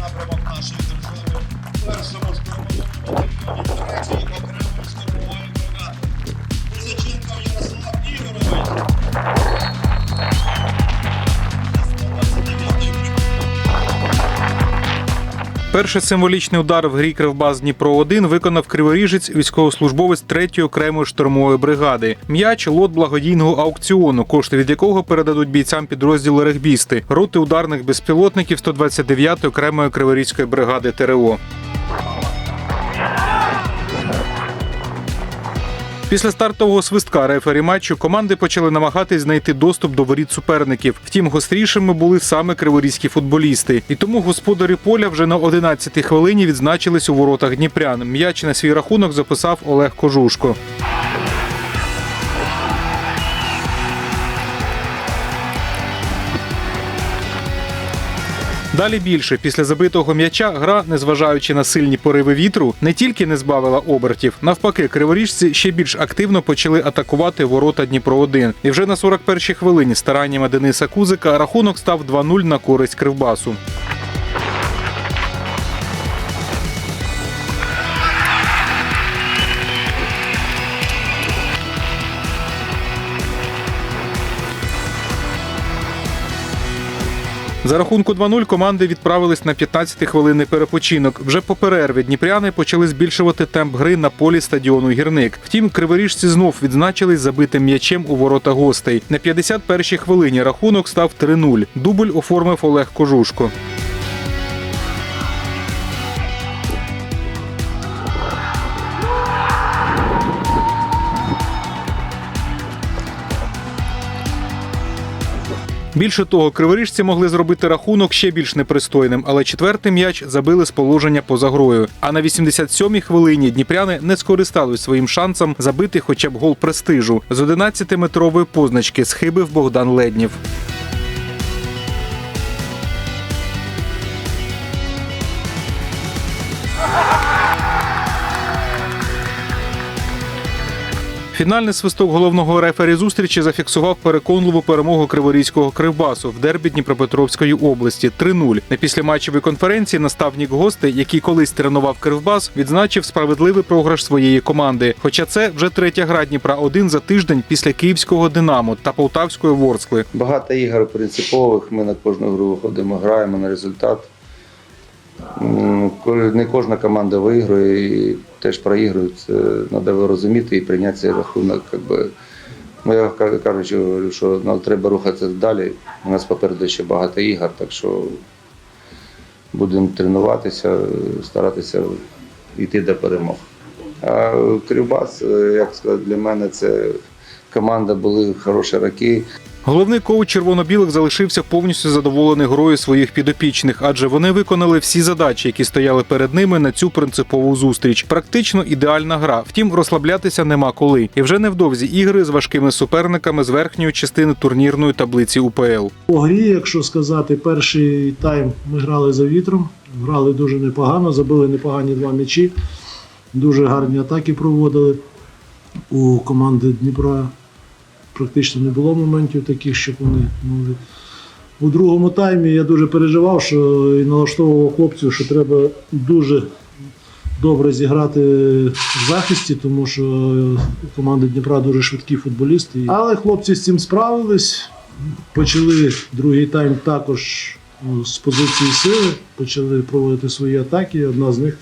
na promotkach, które są w Перший символічний удар в грі Кривбас Дніпро 1 виконав криворіжець військовослужбовець 3-ї окремої штурмової бригади. М'яч лот благодійного аукціону, кошти від якого передадуть бійцям підрозділу регбісти, роти ударних безпілотників 129-ї окремої криворізької бригади ТРО. Після стартового свистка рефері матчу команди почали намагатись знайти доступ до воріт суперників. Втім, гострішими були саме криворізькі футболісти. І тому господарі поля вже на 11-й хвилині відзначились у воротах Дніпрян. М'яч на свій рахунок записав Олег Кожушко. Далі більше. Після забитого м'яча гра, незважаючи на сильні пориви вітру, не тільки не збавила обертів, навпаки, криворіжці ще більш активно почали атакувати ворота Дніпро 1 І вже на 41-й хвилині стараннями Дениса Кузика рахунок став 2-0 на користь Кривбасу. За рахунку 2-0 команди відправились на 15 хвилинний перепочинок. Вже по перерві дніпряни почали збільшувати темп гри на полі стадіону гірник. Втім, криворіжці знов відзначились забитим м'ячем у ворота гостей. На 51-й хвилині рахунок став 3-0. Дубль оформив Олег Кожушко. Більше того, криворіжці могли зробити рахунок ще більш непристойним, але четвертий м'яч забили з положення поза грою. А на 87-й хвилині дніпряни не скористались своїм шансом забити хоча б гол престижу. З 11-метрової позначки схибив Богдан Леднів. Фінальний свисток головного рефері зустрічі зафіксував переконливу перемогу криворізького кривбасу в дербі Дніпропетровської області 3-0. На післяматчевій конференції наставник гостей, який колись тренував кривбас, відзначив справедливий програш своєї команди. Хоча це вже третя гра Дніпра 1 за тиждень після київського Динамо та полтавської Ворскли. Багато ігор принципових. Ми на кожну гру виходимо, граємо на результат. Не кожна команда виграє і теж проігрують. Це треба розуміти і прийняти цей рахунок. Якби. Ну, я ка- кажучи, що нам треба рухатися далі. У нас попереду ще багато ігор, так що будемо тренуватися, старатися йти до перемог. А Кривбас, е, як сказати, для мене це команда були хороші роки. Головний коуч червоно-білих залишився повністю задоволений грою своїх підопічних, адже вони виконали всі задачі, які стояли перед ними на цю принципову зустріч. Практично ідеальна гра. Втім, розслаблятися нема коли. І вже невдовзі ігри з важкими суперниками з верхньої частини турнірної таблиці УПЛ. По грі, якщо сказати, перший тайм ми грали за вітром, грали дуже непогано, забили непогані два м'ячі, дуже гарні атаки проводили. У команди Дніпра практично не було моментів таких, щоб вони могли. У другому таймі я дуже переживав, що і налаштовував хлопців, що треба дуже добре зіграти в захисті, тому що команда Дніпра дуже швидкі футболісти. Але хлопці з цим справились. Почали другий тайм також ну, з позиції сили, почали проводити свої атаки. Одна з них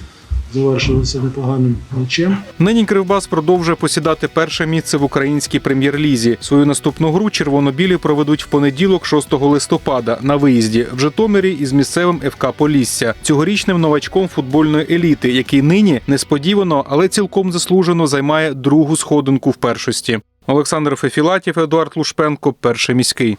завершилася непоганим м'ячем. Нині Кривбас продовжує посідати перше місце в українській прем'єр-лізі. Свою наступну гру червоно-білі проведуть в понеділок, 6 листопада, на виїзді в Житомирі із місцевим ФК Полісся, цьогорічним новачком футбольної еліти, який нині несподівано, але цілком заслужено займає другу сходинку в першості. Олександр Фефілатів, Едуард Лушпенко, перший міський.